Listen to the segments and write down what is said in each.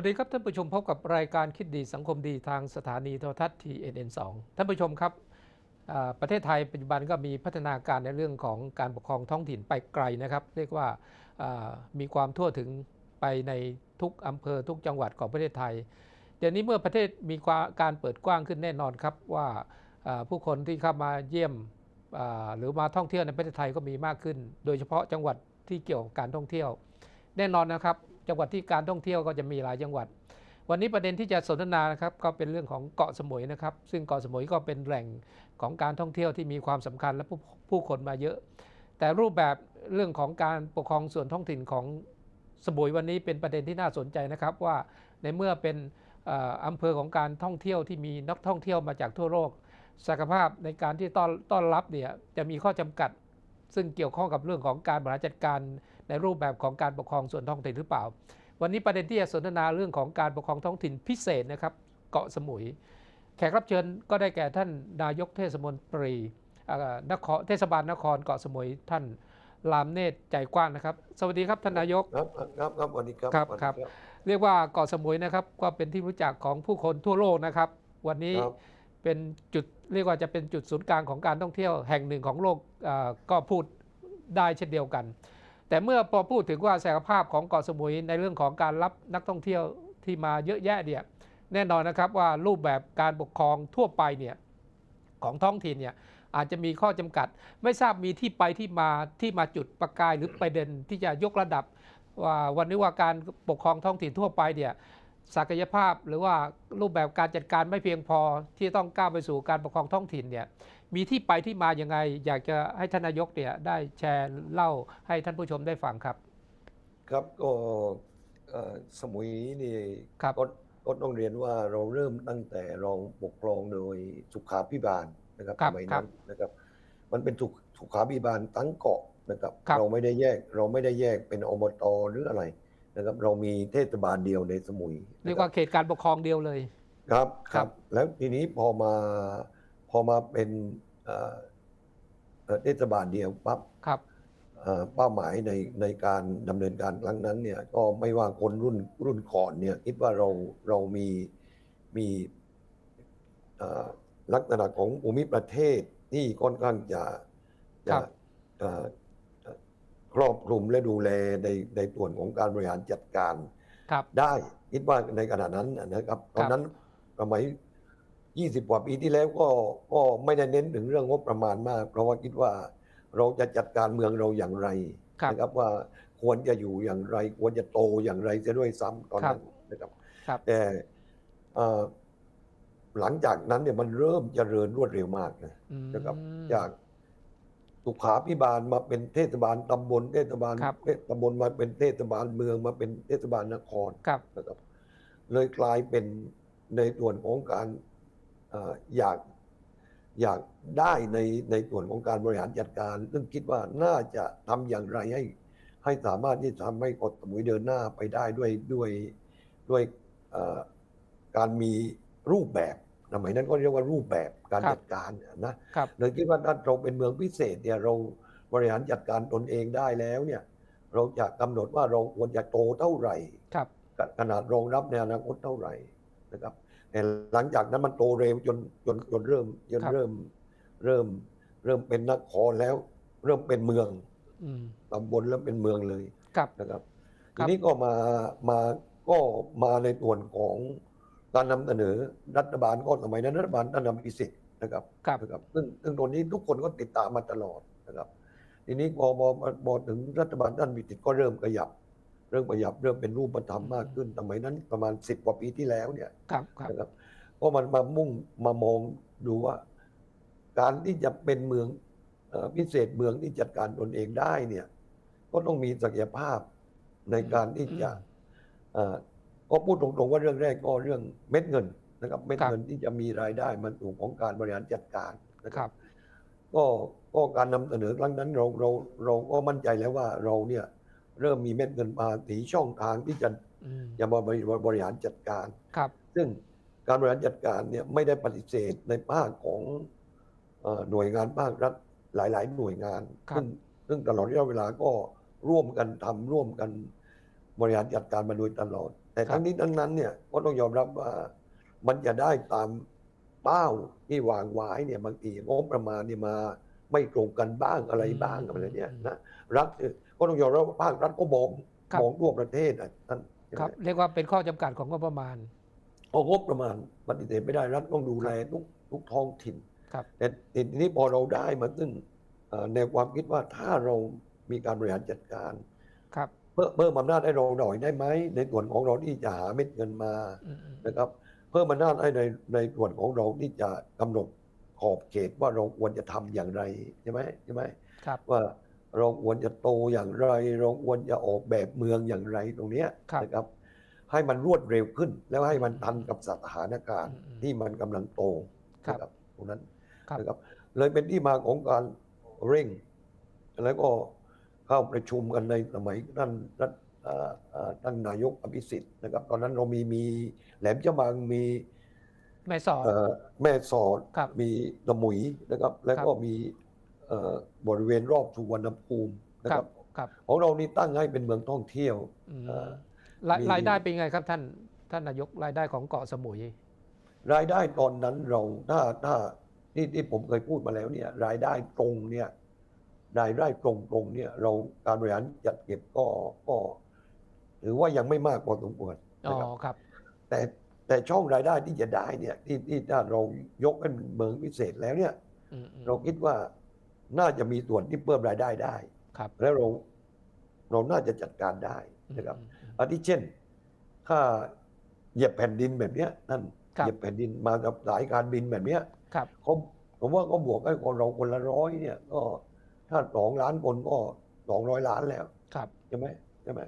สวัสดีครับท่านผู้ชมพบกับรายการคิดดีสังคมดีทางสถานีโทรทัศน์ TNN2 ท่านผู้ชมครับประเทศไทยปัจจุบันก็มีพัฒนาการในเรื่องของการปกครองท้องถิ่นไปไกลนะครับ เรียกว่ามีความทั่วถึงไปในทุกอำเภอทุกจังหวัดของประเทศไทย เดี๋ยวนี้เมื่อประเทศมีาการเปิดกว้างขึ้นแน่นอนครับว่าผู้คนที่เข้ามาเยี่ยมหรือมาท่องเที่ยวในประเทศไทยก็มีมากขึ้น โดยเฉพาะจังหวัดที่เกี่ยวกับการท่องเที่ยว แน่นอนนะครับ จังหวัดที่การท่องเที่ยวก็จะมีหลายจังหวัด วันนี้ประเด็นที่จะสนทนานะครับก็เป็นเรื่องของเกาะสมุยนะครับ ซึ่งเกาะสมุยก็เป็นแหล่งของการท่องเที่ยวที่มีความสำคัญและผู้ผู้คนมาเยอะ แต่รูปแบบเรื่องของการปกครองส่วนท้องถิ่นของสมุยวันนี้เป็นประเด็นที่น่าสนใจนะครับว่าในเมื่อเป็นอำเภอของการท่องเที่ยวที่มีนักท่องเที่ยวมาจากทั่วโลกศักยภาพในการที่ต้อนต้อนรับเนี่ยจะมีข้อจำกัด ซึ่งเกี่ยวข้องกับเรื่องของการบริหารจัดการ ในรูปแบบของการปกครองส่วนท้องถิ่นหรือเปล่า วันนี้ประเด็นที่จะสนทนาเรื่องของการปกครองท้องถิ่นพิเศษนะครับเกาะสมุย แขกรับเชิญก็ได้แก่ท่านนายกเทศมนตรีอ่านครเทศบาลนครเกาะสมุยท่านลามเนตรใจกว้างนะครับ สวัสดีครับท่านนายกครับครับครับสวัสดีครับครับสวัสดีครับ เรียกว่าเกาะสมุยนะครับก็เป็นที่รู้จักของผู้คนทั่วโลกนะครับ วันนี้ครับเป็นจุดเรียกว่าจะเป็นจุดศูนย์กลางของการท่องเที่ยวแห่งหนึ่งของโลกอ่าก็พูดได้เช่นเดียวกัน แต่เมื่อพอพูดถึงว่าศักยภาพของเกาะสมุยในเรื่องของการรับนักท่องเที่ยวที่มาเยอะแยะเนี่ยแน่นอนนะครับว่ารูปแบบการปกครองทั่วไปเนี่ยของท้องถิ่นเนี่ยอาจจะมีข้อจำกัด ไม่ทราบมีที่ไปที่มาที่มาจุดประกายหรือประเด็นที่จะยกระดับว่าวันนี้ว่าการปกครองท้องถิ่นทั่วไปเนี่ย ศักยภาพหรือว่ารูปแบบการจัดการไม่เพียงพอที่ต้องก้าวไปสู่การปกครองท้องถิ่นเนี่ยมีที่ไปที่มายังไง อยากจะให้ท่านนายกเนี่ยได้แชร์เล่าให้ท่านผู้ชมได้ฟังครับ ครับก็เอ่อสมุยนี่ครับก็ก็ต้องเรียนว่าเราเริ่มตั้งแต่รองปกครองโดยสุขาพิบาลนะครับครัสบมัยครันั้บนนะครับมันเป็นสุขสุขาพิบาลทั้งเกาะนะครับครับ เราไม่ได้แยกเราไม่ได้แยกเป็นอบตหรืออะไร นะครับ เรามีเทศบาลเดียวในสมุยเรียกนะคว่าบเขตการปกครองเดียวเลย ครับครับ แล้วทีนี้พอมาพอมาเป็นเอ่อเอ่อเทศบาลเดียวปั๊บครับเอ่อเป้าหมายในในการดำเนินการครั้งนั้นเนี่ยก็ไม่ว่าคนรุ่นรุ่นก่อนเนี่ยคิดว่าเราเรามีมีเอ่อลักษณะของภูมิประเทศที่ค่อนข้างจะคจะรับเอ่อเอ่อ ครอบคลุมและดูแลในในส่วนของการบริหารจัดการครับ ได้คิดว่าในขณะนั้นนะครับตอนนั้นสมัย20กว่าปีที่แล้วก็ก็ไม่ได้เน้นถึงเรื่องงบประมาณมาก เพราะว่าคิดว่าเราจะจัดการเมืองเราอย่างไรครับนะครับว่าควรจะอยู่อย่างไร ควรจะโตอย่างไรจะด้วยซ้ำตอนนั้นนะครับครับแต่เอ่อหลังจากนั้นเนี่ยมันเริ่มเจริญรวดเร็วมากนะอืมนะครับจาก สุขาพิบาลมาเป็นเทศบาลตำบลเทศบาลครับ เทศตำบลมาเป็นเทศบาลเมืองมาเป็นเทศบาลนครครับ นะครับ เลยกลายเป็นในส่วนของการเอ่ออยากอยากได้ในในส่วนของการบริหารจัดการ ซึ่งคิดว่าน่าจะทำอย่างไรให้ ให้สามารถที่จะทำให้เกาะสมุยเดินหน้าไปได้ด้วยด้วยด้วยเอ่อการมีรูปแบบ สมัยนั้นก็เรียกว่ารูปแบบการครับจัดการนะครับเลยคิดว่าถ้าเราเป็นเมืองพิเศษเนี่ยเราบริหารจัดการตนเองได้แล้วเนี่ย เราจะกำหนดว่าเราควรจะโตเท่าไหร่ครับขนาดรองรับในอนาคตเท่าไหร่นะครับแต่หลังจากนั้นมันโตเร็วจนจนจนเริ่มจนครับเริ่มเริ่มเริ่มเป็นนครแล้ว เริ่มเป็นเมืองอืมตำบลแล้วเป็นเมืองเลยครับนะครับครัทีบนี้ก็มามาก็มาในส่วนของ การนำเสนอรัฐบาลก็สมัยนั้นรัฐบาลท่านนำพิสิทธิ์นะครับครับนะครับซึ่งซึ่งตรงนี้ทุกคนก็ติดตามมาตลอดนะครับ ทีนี้พอพอพอถึงรัฐบาลท่านวิจิตรก็เริ่มขยับ เริ่มขยับเริ่มเป็นรูปธรรมมากขึ้นสมัยนั้นประมาณสิบกว่าปีที่แล้วเนี่ยครับครับนะครับก็มันมามุ่งมามองดูว่า การที่จะเป็นเมืองเอ่อพิเศษเมืองที่จัดการตนเองได้เนี่ย ก็ต้องมีศักยภาพในการที่จะเอ่อ ก็พูดตรงๆว่าเรื่องแรกก็เรื่องเม็ดเงินนะครับเม็ดครับเงินที่จะมีรายได้มันถูกของการบริหารจัดการนะคครัรับบก็ก็การนำเสนอครั้งนั้นเราเราเราก็มั่นใจแล้วว่าเราเนี่ยเริ่มมีเม็ดเงินมาถีช่องทางที่จะอืมจะมาบริบริหารจัดการครับ ซึ่งการบริหารจัดการเนี่ยไม่ได้ปฏิเสธในภาคของเอ่อหน่วยงานภาครัฐหลาย ๆ หน่วยงานครับซึ่งซึ่งตลอดระยะเวลาก็ร่วมกันทำร่วมกันบริหารจัดการมาโดยตลอด แต่ครับทั้งนี้ทั้งนั้นเนี่ยก็ต้องยอมรับว่ามันจะได้ตามเป้าที่วางไว้เนี่ยบางทีงบประมาณเนี่ยมาไม่ตรงกันบ้างอะไรบ้างอะไรเนี่ยนะรัฐเอ่อก็ต้องยอมรับว่าภาครัฐก็มองครับมองทั่วประเทศอะท่านใช่ไหมครับ เรียกว่าเป็นข้อจำกัดของงบประมาณเพราะงบประมาณปฏิเสธไม่ได้รัฐต้องดูแลทุกทุกท้องถิ่นครับแต่ทีนี้พอเราได้มาซึ่งเอ่อแนวความคิดว่าถ้าเรามีการบริหารจัดการ ครับ เพิ่มเพิ่มอำนาจให้เราหน่อยได้ไหมในส่วนของเราที่จะหาเม็ดเงินมาอืมอืมนะครับ เพิ่มอำนาจให้ในในส่วนของเราที่จะกำหนดขอบเขตว่าเราควรจะทำอย่างไรใช่ไหมใช่ไหมครับว่าเราควรจะโตอย่างไร เราควรจะออกแบบเมืองอย่างไรตรงเนี้ยครับนะครับ ให้มันรวดเร็วขึ้น แล้วให้มันทันกับสถานการณ์อืมอืมที่มันกำลังโตครับนะครับตรงนั้นครับนะครับ เลยเป็นที่มาของการเร่ง แล้วก็ เข้าประชุมกันในสมัยท่านรัฐเอ่อเอ่อท่านนายกอภิสิทธิ์นะครับ ตอนนั้นเรามีมีแหลมฉบังมีแม่สอดเอ่อแม่สอดครับมีสมุยนะครับ แล้วก็ครับมีเอ่อบริเวณรอบสุวรรณภูมินะคครัรับบครับของเรานี่ตั้งให้เป็นเมืองท่องเที่ยวอืมเอ่อรายมีรายได้เป็นไงครับท่านท่านนายกรายได้ของเกาะสมุย รายได้ตอนนั้นเราถ้าถ้าที่ที่ผมเคยพูดมาแล้วเนี่ย รายได้ตรงเนี่ย รายได้ตรงตรงเนี่ยเราการบริหารจัดเก็บก็ก็ถือว่ายังไม่มากพอสมควรอ๋อนะครับครับ แต่แต่ช่องรายได้ที่จะได้เนี่ยที่ที่ถ้าเรายกเป็นเมืองพิเศษแล้วเนี่ยอืมอืมเราคิดว่าน่าจะมีส่วนที่เพิ่มรายได้ได้ครับ แล้วเราเราน่าจะจัดการได้นะครับอืมอืมอาทิเช่นถ้าเหยียบแผ่นดินแบบเนี้ยท่านครับเหยียบแผ่นดินมากับสายการบินแบบเนี้ยครับเขาผมว่าก็บวกให้คนเราคนละร้อยเนี่ยก็ ถ้าสองล้านคนก็สองร้อยล้านแล้วครับใช่ไหมใช่ไหม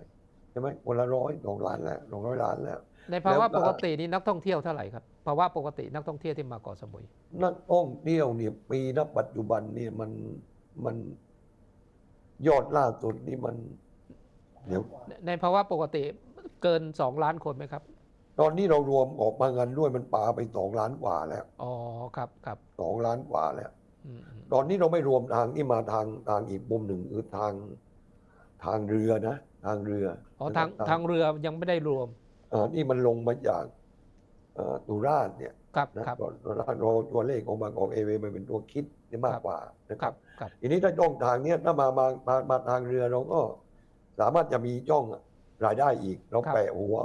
ใช่ไหมคนละร้อยสองล้านแล้วสองร้อยล้านแล้ว ในภาวะแล้วก็ปกตินี่นักท่องเที่ยวเท่าไหร่ครับภาวะปกตินักท่องเที่ยวที่มาเกาะสมุย นักท่องเที่ยวเนี่ยปีณปัจจุบันเนี่ยมันมันยอดล่าสุดนี่มันเดี๋ยวในในภาวะปกติเกิน2ล้านคนไหมครับ ตอนนี้เรารวมออกมางานด้วยมันปาไปสองล้านกว่าแล้ว อ๋อครับครับสองล้านกว่าแล้วอืมอืม ตอนนี้เราไม่รวมทางที่มาทางทางอีกมุมหนึ่งคือทางทางเรือนะ ทางเรืออ๋อนะคทารังบทางเรือยังไม่ได้รวมเอ่อนี่มันลงมาจากเอ่อตุราชเนี่ยครับนะครับตัวเราตัวเลขของบางกอกเอเวมันเป็นตัวคิดเนี่ยมากกว่านะคครัรับบครับทีนี้ถ้าจ้องทางเนี้ยถ้ามามามามาทางเรือเราก็สามารถจะมีจ้องรายได้อีก เราครับแปะหัว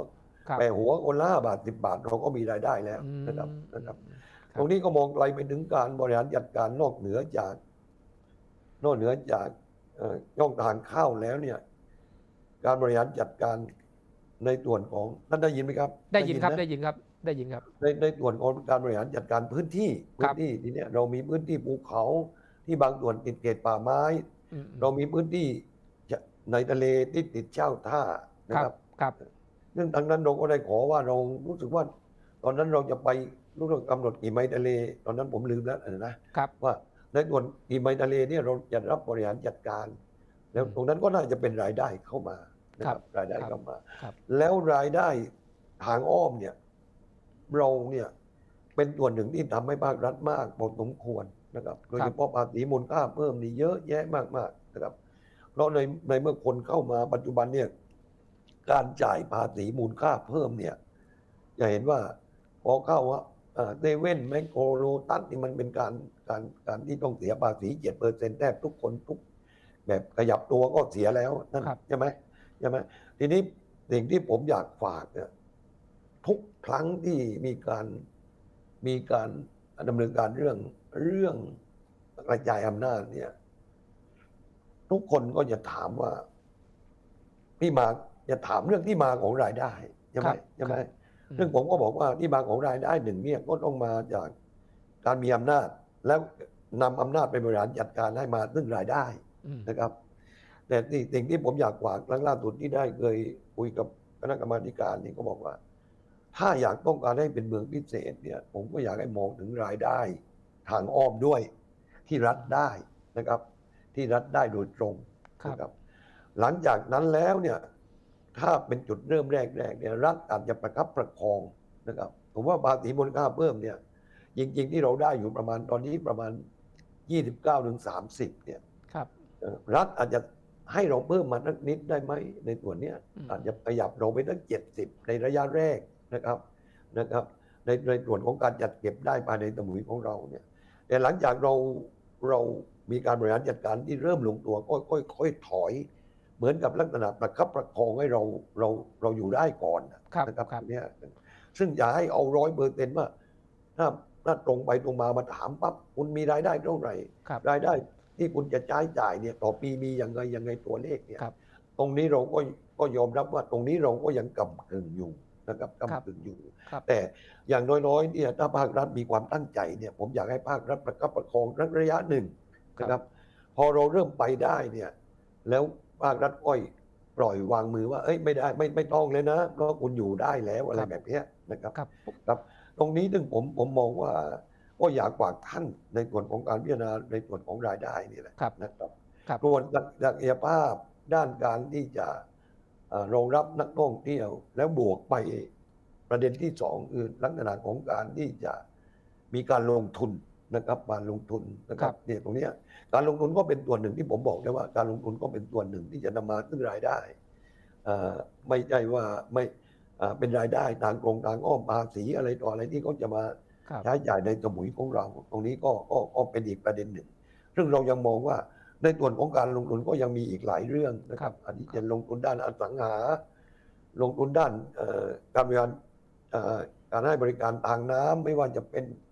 ครับแปะหัวคนละห้าบาทสิบบาท เราก็มีรายได้แล้วอืมนะครับนะครับอืม ตรงนี้ก็มองไกลไปถึงการบริหารจัดการนอกเหนือจาก นอกเหนือจากเอ่อย่องทางเข้าแล้วเนี่ย การบริหารจัดการในส่วนของท่านได้ยินไหมครับ ได้ยินครับะได้ยินครับ ได้ยินครับ ในในส่วนของการบริหารจัดการพื้นที่ครัพื้บนที่ทีเนี้ยเรามีพื้นที่ภูเขาที่บางส่วนติดเขตป่าไม้อืมอืมเรามีพื้นที่จะในทะเลที่ติดเช่าท่านะคครัรับบครับซึ่งทางนั้นเราก็ได้ขอว่าเรารู้สึกว่า ตอนนั้นเราจะไป รู้เรื่องกำหนดกี่ไมล์ทะเลตอนนั้นผมลืมแล้วนะครับ ว่าในส่วนกี่ไมล์ทะเลเนี่ยเราจะรับบริหารจัดการ แล้วอืมตรงนั้นก็น่าจะเป็นรายได้เข้ามานะคครัรับบรายได้ครับเข้ามาครับแล้วรายได้ทางอ้อมเนี่ยเราเนี่ยเป็นส่วนหนึ่งที่ทำให้ภาครัฐมากพอสมควรนะครับโดยเฉพาะภาษีมูลค่าเพิ่มนี่เยอะแยะมากๆนะครับ เพราะในในเมื่อคนเข้ามาปัจจุบันเนี่ยการจ่ายภาษีมูลค่าเพิ่มเนี่ยจะเห็นว่าพอเข้าว่า เซเว่นแมคโครโลตัสนี่มันเป็นการการการที่ต้องเสียภาษีเจ็ดเปอร์เซ็นต์แทบทุกคนทุก แบบขยับตัวก็เสียแล้วนั่นครับใช่ไหมใช่ไหมทีนี้สิ่งที่ผมอยากฝากเนี่ยทุกครั้งที่มีการมีการดำเนินการเรื่องเรื่องกระจายอำนาจเนี่ย ทุกคนก็จะถามว่าที่มาจะถามเรื่องที่มาของรายได้ใช่ไหมครับใช่ไหมครับอืม ซึ่งผมก็บอกว่าที่มาของรายได้หนึ่งเนี่ยก็ต้องมาจากการมีอำนาจ แล้วนำอำนาจไปบริหารจัดการให้มาซึ่งรายได้อืมนะครับ แต่ที่สิ่งที่ผมอยากฝากครั้งล่าสุดที่ได้เคยคุยกับคณะกรรมาธิการนี่ก็บอกว่า ถ้าอยากต้องการให้เป็นเมืองพิเศษเนี่ย ผมก็อยากให้มองถึงรายได้ ทางอ้อมด้วยที่รัฐได้นะครับ ที่รัฐได้โดยตรงครับนะครับ หลังจากนั้นแล้วเนี่ย ถ้าเป็นจุดเริ่มแรกๆเนี่ยรัฐอาจจะประคับประคองนะครับผมว่าภาษีมูลค่าเพิ่มเนี่ยจริง ๆ ที่เราได้อยู่ประมาณตอนนี้ประมาณ 29ถึง30เนี่ยครับเอ่อรัฐอาจจะให้เราเพิ่มมาสักนิดได้ไหมในส่วนเนี้ยอืมอาจจะขยับเราไปตั้งเจ็ดสิบในระยะแรกนะครับนะครับ ในในส่วนของการจัดเก็บได้ภายในสมุยของเราเนี่ยแต่หลังจากเราเรามีการบริหารจัดการที่เริ่มลงตัวก็ค่อยค่อยถอย เหมือนกับลักษณะประคับประคองให้เราเราเราอยู่ได้ก่อนนะครับนะครับครับ เนี่ยซึ่งอย่าให้เอาร้อยเปอร์เซ็นต์ว่าถ้าถ้าตรงไปตรงมามาถามปั๊บคุณมีรายได้เท่าไหร่ครับ รายได้ที่คุณจะใช้จ่ายเนี่ยต่อปีมียังไงยังไงตัวเลขเนี่ยครับตรงนี้เราก็ก็ยอมรับว่าตรงนี้เราก็ยังกำกึ่งอยู่นะครับครับกำกึ่งอยู่ ครับ แต่อย่างน้อยๆเนี่ยถ้าภาครัฐมีความตั้งใจเนี่ยผมอยากให้ภาครัฐประคับประคองระยะหนึ่งนะครับ พอเราเริ่มไปได้เนี่ยแล้ว ภาครัฐก็ปล่อยวางมือว่าเอ้ยไม่ได้ไม่ไม่ต้องเลยนะเพราะคุณอยู่ได้แล้วอะไรครับแบบเนี้ยนะครับครับครับ ตรงนี้ซึ่งผมผมมองว่าก็อยากฝากท่านในส่วนของการพิจารณาในส่วนของรายได้นี่แหละครับนะครับครับส่วนศักยภาพด้านการที่จะเอ่อรองรับนักท่องเที่ยว แล้วบวกไปประเด็นที่สองคือลักษณะของการที่จะมีการลงทุน นะครับการลงทุนนะครัครับบเนี่ยตรงเนี้ยการลงทุนก็เป็นตัวหนึ่งที่ผมบอกได้ว่า การลงทุนก็เป็นตัวหนึ่งที่จะนำมาซึ่งรายได้เอ่อไม่ใช่ว่าไม่เอ่อเป็นรายได้ทางกรงทางอ้อมภาษีอะไรต่ออะไรที่เขาจะมาครับใช้จ่ายในสมุยของเรา ตรงนี้ก็ก็ก็เป็นอีกประเด็นหนึ่ง ซึ่งเรายังมองว่าในส่วนของการลงทุนก็ยังมีอีกหลายเรื่องนะคครัรับบอันนี้จะลงทุนด้านอสังหา ลงทุนด้านเอ่อการบริการเอ่อการให้บริการทางน้ำไม่ว่าจะเป็นเอ่อ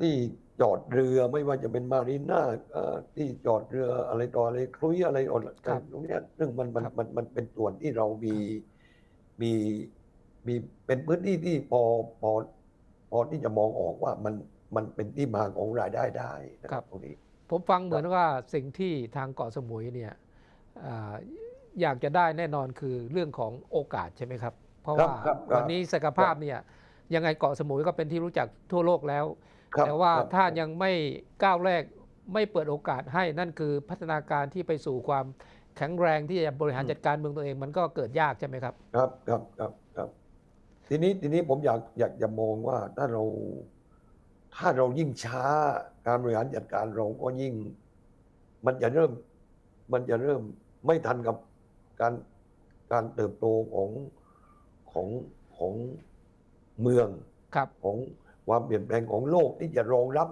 ที่จอดเรือไม่ว่าจะเป็นมารีน่าเอ่อที่จอดเรืออะไรต่ออะไรคลุยอะไรต่อครับตรงเนี้ยซึ่งมันมันครับมันมันเป็นส่วนที่เรามีมีมีเป็นพื้นที่ที่พอพอพอที่จะมองออกว่ามันมันเป็นที่มาของรายได้ได้นะครับตรงนี้ผมฟังเหมือนว่าสิ่งที่ทางเกาะสมุยเนี่ยอ่าอยากจะได้แน่นอนคือเรื่องของโอกาสใช่ไหมครับ เพราะครับว่าครับครับวันนี้ศักยภาพเนี่ย ยังไงเกาะสมุยก็เป็นที่รู้จักทั่วโลกแล้วครับแต่ว่าครับถ้ายังไม่ก้าวแรกไม่เปิดโอกาสให้นั่นคือพัฒนาการที่ไปสู่ความแข็งแรงที่จะบริหารจัดการเมืองตัวเองมันก็เกิดยากใช่ไหมครับ ครับครับครับครับ ทีนี้ทีนี้ผมอยากอยากจะมองว่าถ้าเรา ถ้าเรายิ่งช้าการบริหารจัดการเราก็ยิ่ง มันจะเริ่ม มันจะเริ่มไม่ทันกับการการเติบโตของของของ เมืองครับของความเปลี่ยนแปลงของโลกที่จะรองรับ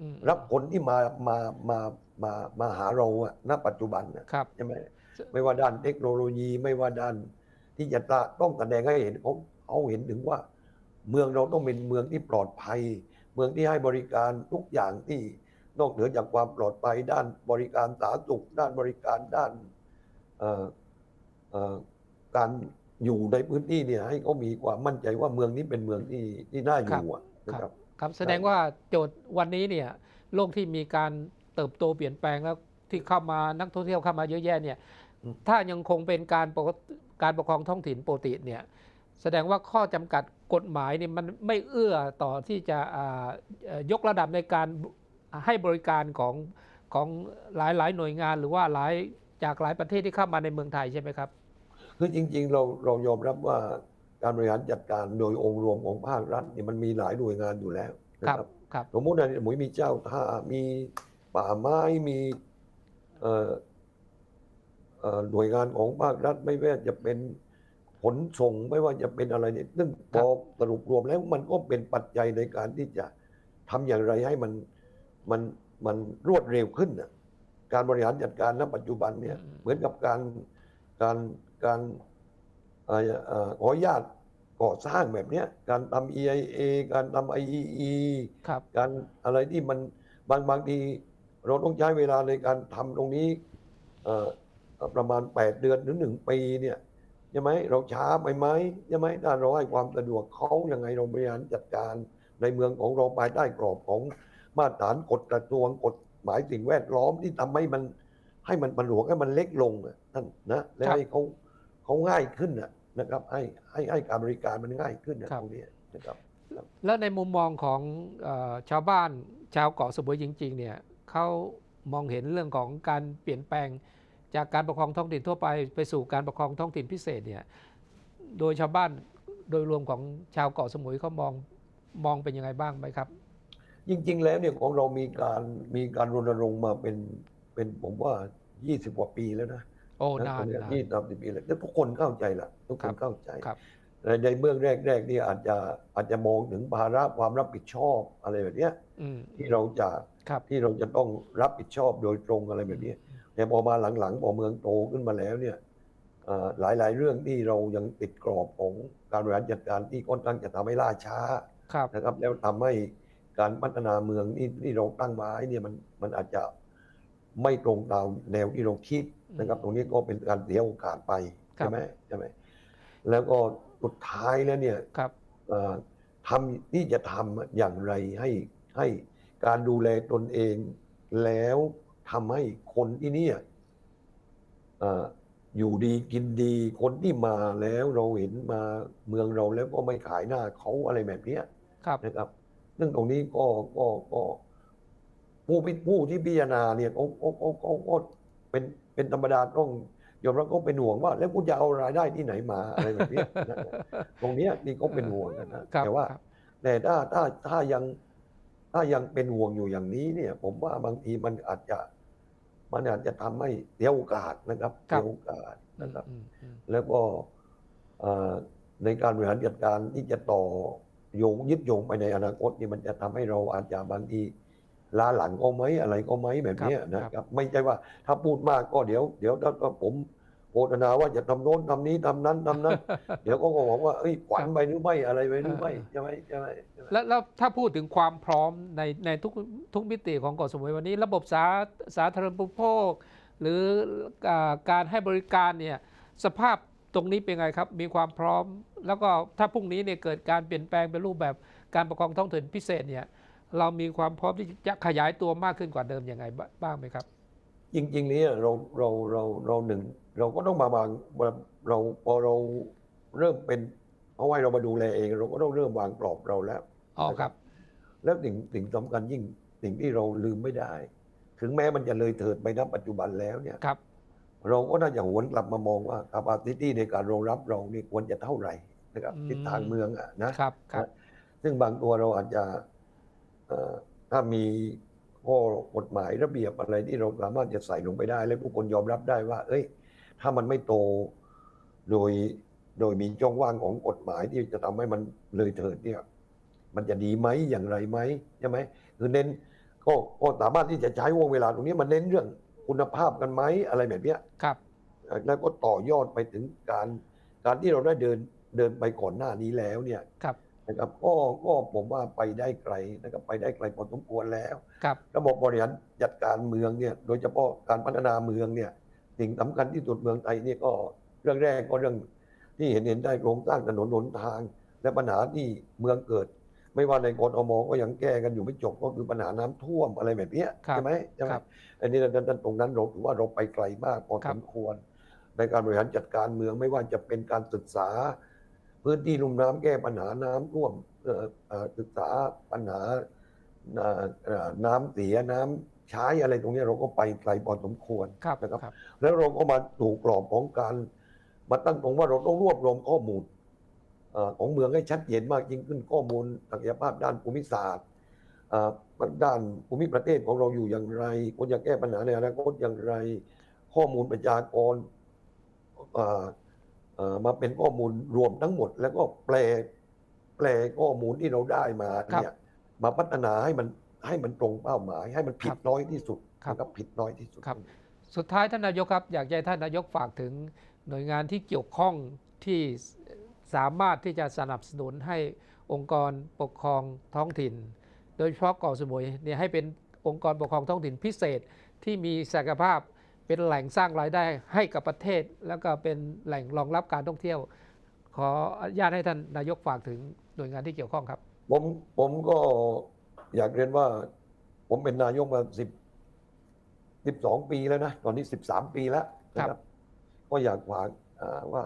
อืมรับคนที่มามามามามาหาเราอะณปัจจุบันน่ะครับใช่ไหมไม่ว่าด้านเทคโนโลยีไม่ว่าด้าน ที่จะตะต้องแสดงให้เห็นเขาเขาเห็นถึงว่า เมืองเราต้องเป็นเมืองที่ปลอดภัย เมืองที่ให้บริการทุกอย่างที่นอกเหนือจากความปลอดภัยด้านบริการสาธารณสุขด้านบริการด้านเอ่อเอ่อการ อยู่ในพื้นที่เนี่ยให้เขามีความมั่นใจว่าเมืองนี้เป็นเมืองที่ที่น่าอยู่อะนะครับ ครับแสดงว่าโจทย์วันนี้เนี่ยโลกที่มีการเติบโตเปลี่ยนแปลงแล้วที่เข้ามานักท่องเที่ยวเข้ามาเยอะแยะเนี่ยอืมถ้ายังคงเป็นการปกติการปกครองท้องถิ่นปกติเนี่ยแสดงว่าข้อจำกัดกฎหมายเนี่ยมันไม่เอื้อต่อที่จะอ่าเอ่อยกระดับในการให้บริการของของหลายหลายหน่วยงาน หรือว่าหลายจากหลายประเทศที่เข้ามาในเมืองไทยใช่ไหมครับ คือจริง ๆ เราเรายอมรับว่าการบริหารจัดการโดยองค์รวมของภาครัฐเนี่ยมันมีหลายหน่วยงานอยู่แล้วนะครัครับบครับสมมติในหมุยมีเจ้าท่ามีป่าไม้มีเอ่อเอ่อหน่วยงานของภาครัฐไม่ว่าจะเป็นขนส่งไม่ว่าจะเป็นอะไรเนี่ยซึ่งพอสรุปรวมแล้วมันก็เป็นปัจจัยในการที่จะทำอย่างไรให้มันมันมันรวดเร็วขึ้นน่ะการบริหารจัดการณปัจจุบันเนี่ยอืมเหมือนกับการการ การเอ่อเอ่อขออนุญาตก่อสร้างแบบเนี้ยการทำ EIA การทำ IEE ครับการอะไรที่มันบางบางทีเราต้องใช้เวลาในการทำตรงนี้เอ่อประมาณ 8 เดือนถึงหนึ่งปีเนี่ยใช่ไหมเราช้าไปไหมใช่ไหมถ้าเราให้ความสะดวกเขายังไงเราบริหารจัดการในเมืองของเราภายใต้กรอบของมาตรฐานกฎกระทรวงกฎหมายสิ่งแวดล้อมที่ทำให้มันให้มันมันหลวงให้มันเล็กลงอะท่านนะและครับให้เขา เขาง่ายขึ้นนะนะครับให้ให้ให้การบริการมันง่ายขึ้นนะครับตรงนี้นะครับ แล้วในมุมมองของเออชาวบ้านชาวเกาะสมุยจริง ๆ เนี่ยเขามองเห็นเรื่องของการเปลี่ยนแปลงจากการปกครองท้องถิ่นทั่วไปไปสู่การปกครองท้องถิ่นพิเศษเนี่ยโดยชาวบ้านโดยรวมของชาวเกาะสมุยเขามองมองเป็นยังไงบ้างไหมครับ จริง ๆ แล้วเนี่ยของเรามีการมีการรณรงค์มาเป็นเป็นผมว่า 20 กว่าปีแล้วนะ โอ้นะนานตรงเนี้นานยี่สิบปีแล้วแล้วทุกคนเข้าใจละทุกคครันบเข้าใจครับแต่ในเบื้องแรกๆนี่อาจจะอาจจะมองถึงภาระความรับผิดชอบอะไรแบบเนี้ยอืมที่เราจะครับที่เราจะต้องรับผิดชอบโดยตรงอะไรแบบนี้แต่พอมาหลังๆพอเมืองโตขึ้นมาแล้วเนี่ยเอ่อหลายๆเรื่องที่เรายังติดกรอบของการบริหารจัดการที่ค่อนข้างจะทำให้ล่าช้าครับนะครับ แล้วทำให้การพัฒนาเมืองที่ที่เราตั้งไว้เนี่ยมันมันอาจจะไม่ตรงตามแนวที่เราคิด นะครับ ตรงนี้ก็เป็นการเสียโอกาสไปครับใช่ไหมใช่ไหมแล้วก็สุดท้ายแล้วเนี่ยครับเอ่อทำที่จะทำอย่างไรให้ให้การดูแลตนเอง แล้วทำให้คนที่เนี่ยเอ่ออยู่ดีกินดีคนที่มาแล้วเราเห็นมาเมืองเราแล้วก็ไม่ขายหน้าเขาอะไรแบบเนี้ยครับนะครับซึ่งตรงนี้ก็ก็ก็ผู้พิผู้ที่พิจารณาเนี่ยเขาเขาเขาเขาก็เป็น เป็นธรรมดาต้องยอมรับก็เป็นห่วงว่า แล้วกูจะเอารายได้ที่ไหนมาอะไรแบบเนี้ยนะตรงเนี้ยนี่ก็เป็นห่วงกันนะครับแต่ว่าครับแต่ถ้าถ้าถ้ายังถ้ายังเป็นห่วงอยู่อย่างนี้เนี่ย ผมว่าบางทีมันอาจจะ มันอาจจะทำให้เสียโอกาสนะครับครัเสีบยโอกาสนะครับอืมอืมแล้วก็เอ่อในการบริหารจัดการที่จะต่อโยงยึดโยงไปในอนาคตนี่มันจะทำให้เราอาจจะบางที ล้าหลังก็ไหมอะไรก็ไหมแบบเนี้ยนะครับ ไม่ใช่ว่าถ้าพูดมากก็เดี๋ยวเดี๋ยวถ้าถ้าผมโฆษณาว่าจะทำโน้นทำนี้ทำนั้นทำนั้น เดี๋ยวก็บอกว่าเอ้ยขวัญไปหรือไม่อะไรไปหรือไม่ใช่ไหมใช่ไหมใช่ไหมแล้วแล้วถ้าพูดถึงความพร้อมในในทุกทุกมิติของเกาะสมุยวันนี้ ระบบสาสาธารณูปโภค หรืออ่าการให้บริการเนี่ยสภาพตรงนี้เป็นไงครับ มีความพร้อม แล้วก็ถ้าพรุ่งนี้เนี่ยเกิดการเปลี่ยนแปลงเป็นรูปแบบการปกครองท้องถิ่นพิเศษเนี่ย เรามีความพร้อมที่จะขยายตัวมากขึ้นกว่าเดิมยังไงบ้บ้างไหมครับจริงๆเนี่ยเราเราเราเราหนึ่ง เราก็ต้องมาบางเราพอเราเริ่มเป็นเอาไว้เรามาดูแลเอง เราก็ต้องเริ่มวางกรอบเราแล้วอ๋อครับ แล้วสิ่งสิ่งสำคัญยิ่งสิ่งที่เราลืมไม่ได้ ถึงแม้มันจะเลยเถิดไปณปัจจุบันแล้วเนี่ยครับ เราก็น่าจะหวนกลับมามองว่า capacity ในการรองรับเรานี่ควรจะเท่าไหร่นะครับอืมทิศทางเมืองอะนะครับครับ ซึ่งบางตัวเราอาจจะเอ่อ ถ้ามีข้อกฎหมายระเบียบอะไรที่เราสามารถจะใส่ลงไปได้ และผู้คนยอมรับได้ว่า เอ้ย ถ้ามันไม่โตโดยโดยมีช่องว่างของกฎหมายที่จะทำให้มันเลยเถิดเนี่ยมันจะดีไหมอย่างไรไหมใช่ไหมคือเน้นก็ก็สามารถที่จะใช้วงเวลาตรงนี้มันเน้นเรื่องคุณภาพกันไหมอะไรแบบเนี้ยครับ แล้วก็ต่อยอดไปถึงการการที่เราได้เดินเดินไปก่อนหน้านี้แล้วเนี่ยครับ นะครับก็ก็ผมว่าไปได้ไกลนะครับไปได้ไกลพอสมควรแล้ว ครับ ระบบบริหารจัดการเมืองเนี่ยโดยเฉพาะการพัฒนาเมืองเนี่ยสิ่งสำคัญที่สุดเมืองไทยเนี่ยก็เรื่องแรกก็เรื่องที่เห็นเห็นได้โครงสร้างถนนหนทาง และปัญหาที่เมืองเกิด ไม่ว่าในกรทมก็ยังแก้กันอยู่ไม่จบก็คือปัญหาน้ำท่วมอะไรแบบเนี้ยครับใช่ไหมใช่ไหมครับอันนี้เราตรงนั้นเราถือว่าเราไปไกลมากพอครัสบมควร ในการบริหารจัดการเมืองไม่ว่าจะเป็นการศึกษา พื้นที่ลุ่มน้ำแก้ปัญหาน้ำท่วมเอ่อเอ่อศึกษาปัญหาเอ่อเอ่อน้ำเสียน้ำใช้อะไรตรงนี้เราก็ไปไกลพอสมควรครับนะครับครับแล้วเราก็มาถูกกรอบของการ มาตั้งตรงว่าเราต้องรวบรวมข้อมูลเอ่อของเมืองให้ชัดเจนมากยิ่งขึ้นข้อมูลศักยภาพด้านภูมิศาสตร์เอ่อด้านภูมิประเทศของเราอยู่อย่างไรควรจะแก้ปัญหาในอนาคตอย่างไร ข้อมูลประชากรเอ่อเอ่อ มาเป็นข้อมูลรวมทั้งหมด แล้วก็แปลแปลข้อมูลที่เราได้มาเนี่ยมาพัฒนาให้มันให้มันตรงเป้าหมาย ให้มันผิดน้อยที่สุดครับนะครับผิดน้อยที่สุดครับ สุดท้ายท่านนายกครับ อยากให้ท่านนายกฝากถึงหน่วยงานที่เกี่ยวข้องที่สามารถที่จะสนับสนุนให้องค์กรปกครองท้องถิ่น โดยเฉพาะเกาะสมุยเนี่ยให้เป็นองค์กรปกครองท้องถิ่นพิเศษที่มีศักยภาพ เป็นแหล่งสร้างรายได้ให้กับประเทศ แล้วก็เป็นแหล่งรองรับการท่องเที่ยว ขออนุญาตให้ท่านนายกฝากถึงหน่วยงานที่เกี่ยวข้องครับ ผมผมก็อยากเรียนว่า ผมเป็นนายกมาสิบสิบสองปีแล้วนะตอนนี้สิบสามปีแล้วนะคครัรับบก็อยากฝากอ่าว่า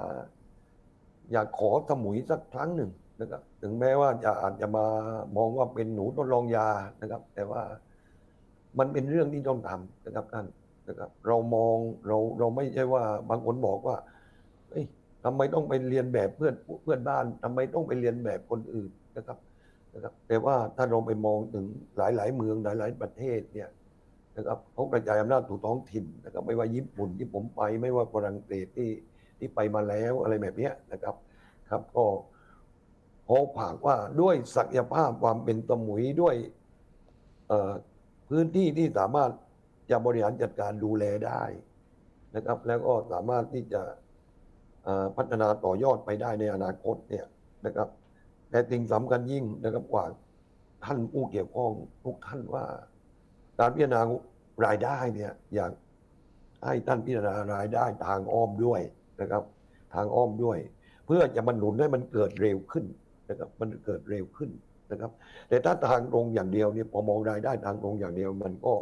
อยากขอสมุยสักครั้งหนึ่งนะครับ ถึงแม้ว่าจะอาจจะมามองว่าเป็นหนูทดลองยานะครับ แต่ว่ามันเป็นเรื่องที่ต้องทำนะครับท่าน นะครับเรามองเราเราไม่ใช่ว่าบางคนบอกว่าเอ้ยทำไมต้องไปเรียนแบบเพื่อนเพื่อนบ้านทำไมต้องไปเรียนแบบคนอื่นนะครับนะครับแต่ว่าถ้าเราไปมองถึงหลาย ๆ เมืองหลาย ๆ ประเทศเนี่ยนะครับเขากระจายอำนาจสู่ท้องถิ่นนะครับไม่ว่าญี่ปุ่นที่ผมไปไม่ว่าฝรั่งเศสที่ที่ไปมาแล้วอะไรแบบนี้นะครับ ครับก็ขอฝากว่าด้วยศักยภาพความเป็นสมุยด้วยพื้นที่ที่สามารถ จะบริหารจัดการดูแลได้นะครับ แล้วก็สามารถที่จะพัฒนาต่อยอดไปได้ในอนาคตเนี่ยนะครับ แต่สิ่งสำคัญยิ่งนะครับกว่าท่านผู้เกี่ยวข้องทุกท่านว่า การพิจารณารายได้เนี่ยอยากให้ท่านพิจารณารายได้ทางอ้อมด้วยนะครับ ทางอ้อมด้วย เพื่อจะบรรลุให้มันเกิดเร็วขึ้นนะครับ มันเกิดเร็วขึ้นนะครับ แต่ถ้าทางตรงอย่างเดียวเนี่ยพอมองรายได้ทางตรงอย่างเดียวมันก็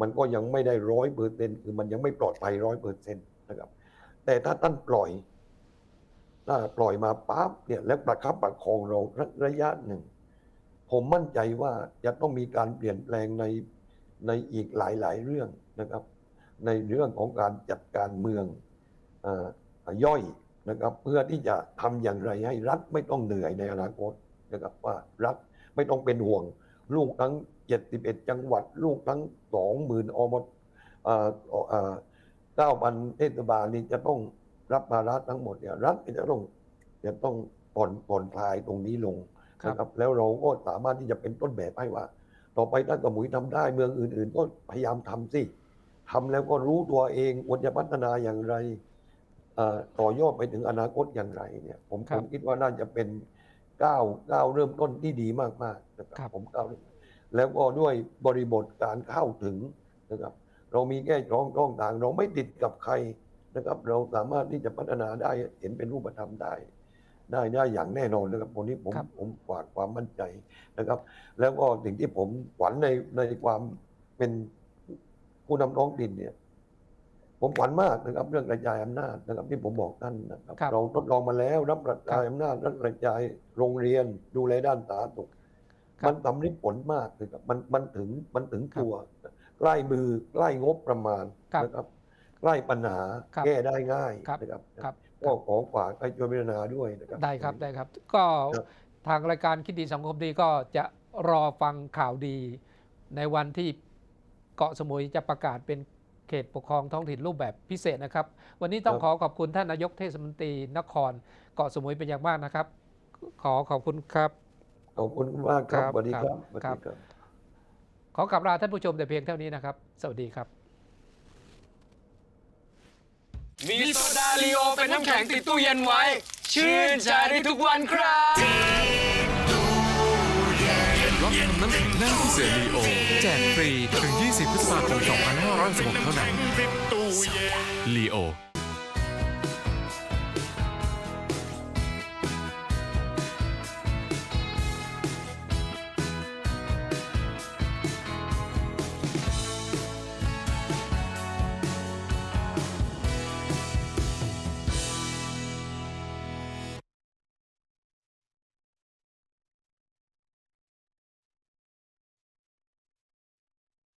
มันก็ยังไม่ได้ร้อยเปอร์เซ็นคือมันยังไม่ปลอดภัยร้อยเปอร์เซ็นต์นะครับ แต่ถ้าท่านปล่อยถ้าปล่อยมาปั๊บเนี่ยแล้วประคับประคองเราระยะหนึ่ง ผมมั่นใจว่าจะต้องมีการเปลี่ยนแปลงในในอีกหลาย ๆ เรื่องนะครับ ในเรื่องของการจัดการเมืองอย่อยนะครับ เพื่อที่จะทำอย่างไรให้รัฐไม่ต้องเหนื่อยในอนาคตนะครับว่ารัฐไม่ต้องเป็นห่วงลูกทั้ง 71 จังหวัดลูกทั้ง 20,000อมอ่าอ่า9,000เทศบาลนี่จะต้องรับภาระทั้งหมดเนี่ยรัฐจะต้องจะต้องผ่อนผ่อนคลายตรงนี้ลงครับนะครับแล้วเราก็สามารถที่จะเป็นต้นแบบให้ว่า ต่อไปถ้าสมุยทำได้เมืองอื่น ๆ ก็พยายามทำสิทำแล้วก็รู้ตัวเองควรจะพัฒนาอย่างไรเอ่อต่อยอดไปถึงอนาคตอย่างไรเนี่ยผมครัผบมคิดว่าน่าจะเป็นก้าวก้าวเริ่มต้นที่ดีมากๆนะคครัรับบผมก้าว แล้วก็ด้วยบริบทการเข้าถึงนะครับ เรามีแค่ช่องช่องทาง เราไม่ติดกับใครนะครับ เราสามารถที่จะพัฒนาได้เห็นเป็นรูปธรรมได้ ได้ได้อย่างแน่นอนนะครับวันนี้ผมครับผมฝากความมั่นใจนะครับ แล้วก็สิ่งที่ผมหวังในในความเป็นผู้นำท้องถิ่นเนี่ย ผมหวังมากนะครับ เรื่องกระจายอำนาจนะครับ ที่ผมบอกท่านนะครับครับเราทดลองมาแล้วรับกระจายครับอำนาจรับกระจายโรงเรียนดูแลด้านสาธารณสุขครับ มันสำลิดผลมากเลยครับมันมันถึงมันถึงครับตัวใกล้มือใกล้งบประมาณครับนะครับใกล้ปัญหาครับแก้ได้ง่ายครับนะครับครับก็ขอฝากให้ช่วยพิจารณาด้วยนะครับได้ครับได้ครับ ก็ครับทางรายการคิดดีสังคมดีก็จะรอฟังข่าวดีในวันที่เกาะสมุยจะประกาศเป็นเขตปกครองท้องถิ่นรูปแบบพิเศษนะครับ วันนี้ต้องขอขอบคุณท่านนายกเทศมนตรีนคร เกาะสมุยเป็นอย่างมากนะครับ ขอขอบคุณครับ ขอบคุณมากครับครับสวัสดีครับครับสวัสดีครับ ขอกลับลาท่านผู้ชมแต่เพียงเท่านี้นะครับ สวัสดีครับมีโซดาลีโอเป็นน้ำแข็งติดตู้เย็นไว้ ชื่นใจได้ทุกวันครับรับทำน้ำแข็งแน่พิเศษลีโอ แจกฟรี ถึง 20 พฤษภาคม 2566 เท่านั้นลีโอ